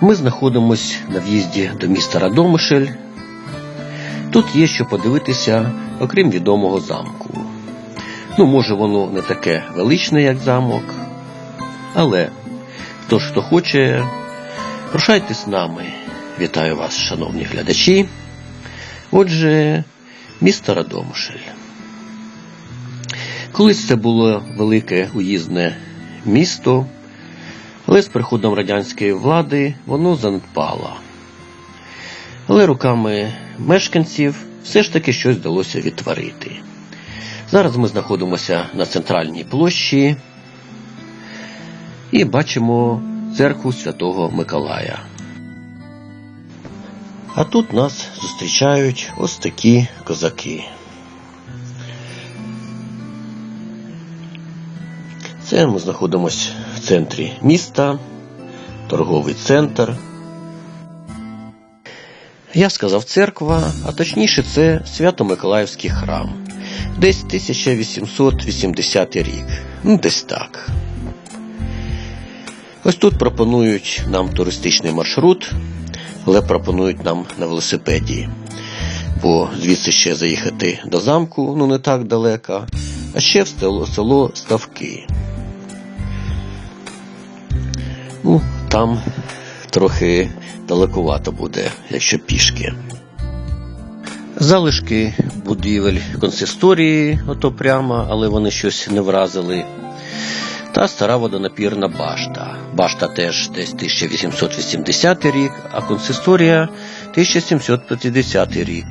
Ми знаходимося на в'їзді до міста Радомишль. Тут є що подивитися, окрім відомого замку. Ну, може, воно не таке величне, як замок, але хто ж хто хоче, рушайтесь з нами. Вітаю вас, шановні глядачі. Отже, місто Радомишль. Колись це було велике уїзне місто, але з приходом радянської влади воно занедпало. Але руками мешканців все ж таки щось вдалося відтворити. Зараз ми знаходимося на центральній площі і бачимо церкву Святого Миколая. А тут нас зустрічають ось такі козаки. Це ми знаходимося центрі міста, торговий центр. Я сказав церква, а точніше це Свято-Миколаївський храм. Десь 1880 рік. Ну, десь так. Ось тут пропонують нам туристичний маршрут, але пропонують нам на велосипеді. Бо звідси ще заїхати до замку, ну не так далеко, а ще в село, село Ставки. Ну, там трохи далекувато буде, якщо пішки. Залишки будівель консисторії, ото прямо, але вони щось не вразили. Та стара водонапірна башта. Башта теж десь 1880 рік, а консисторія 1750 рік.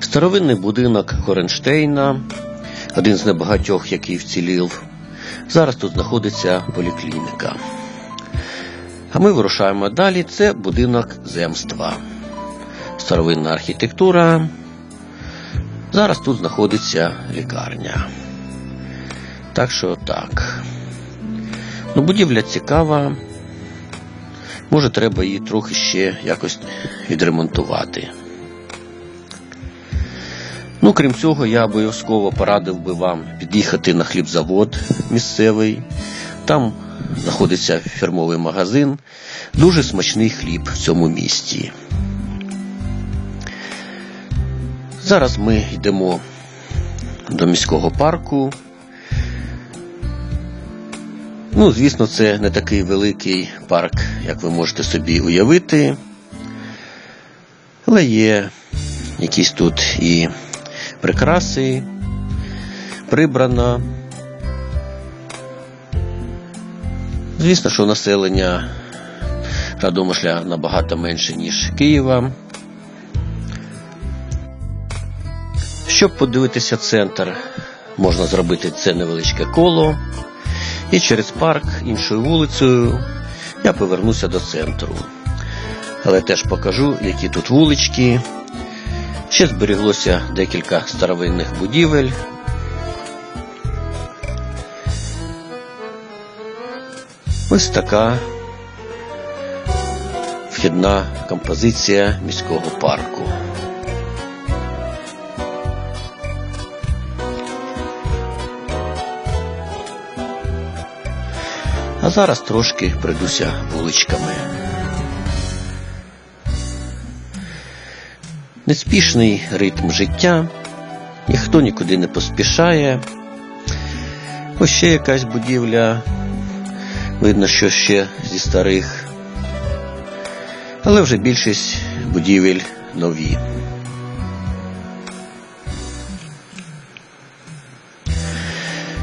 Старовинний будинок Горенштейна, один з небагатьох, який вцілів. Зараз тут знаходиться поліклініка. А ми вирушаємо далі. Це будинок земства. Старовинна архітектура. Зараз тут знаходиться лікарня. Так що так. Ну, будівля цікава. Може, треба її трохи ще якось відремонтувати. Ну, крім цього, я обов'язково порадив би вам під'їхати на хлібзавод місцевий. Там знаходиться фірмовий магазин. Дуже смачний хліб в цьому місті. Зараз ми йдемо до міського парку. Ну, звісно, це не такий великий парк, як ви можете собі уявити. Але є якісь тут і прикраси, прибрано. Звісно, що населення Радомишля набагато менше, ніж Києва. Щоб подивитися центр, можна зробити це невеличке коло. І через парк іншою вулицею я повернуся до центру. Але теж покажу, які тут вулички. Ще зберіглося декілька старовинних будівель. Ось така вхідна композиція міського парку. А зараз трошки пройдуся вуличками. Неспішний ритм життя, ніхто нікуди не поспішає. Ось ще якась будівля, видно, що ще зі старих, але вже більшість будівель нові.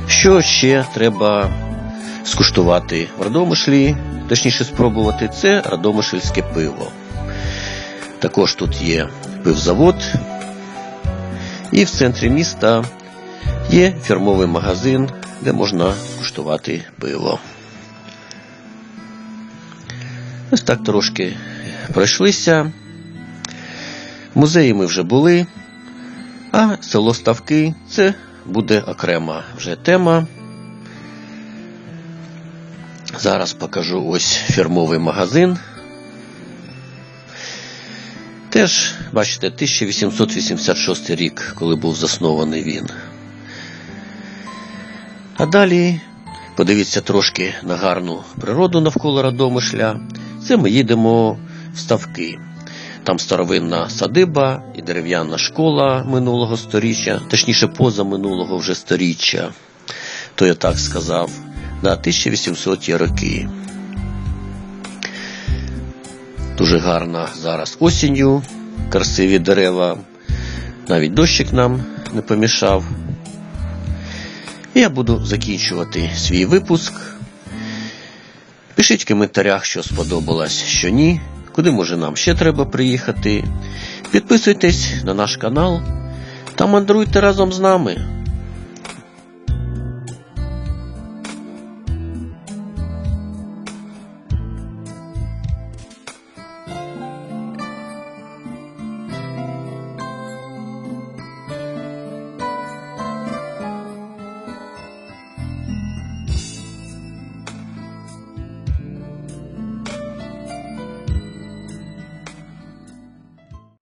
Що ще треба скуштувати в Радомишлі, точніше спробувати, це радомишльське пиво. Також тут є пивзавод, і в центрі міста є фірмовий магазин, де можна скуштувати пиво. Ось так трошки пройшлися. Музеї ми вже були, а село Ставки це буде окрема вже тема. Зараз покажу ось фірмовий магазин. Теж, бачите, 1886 рік, коли був заснований він. А далі подивіться трошки на гарну природу навколо Радомишля. Це ми їдемо в ставки. Там старовинна садиба і дерев'яна школа минулого сторіччя, точніше позаминулого вже сторіччя, то я так сказав, на 1800 роки. Дуже гарна зараз осінню, красиві дерева, навіть дощик нам не помішав. Я буду закінчувати свій випуск. Пишіть в коментарях, що сподобалось, що ні, куди може нам ще треба приїхати. Підписуйтесь на наш канал та мандруйте разом з нами.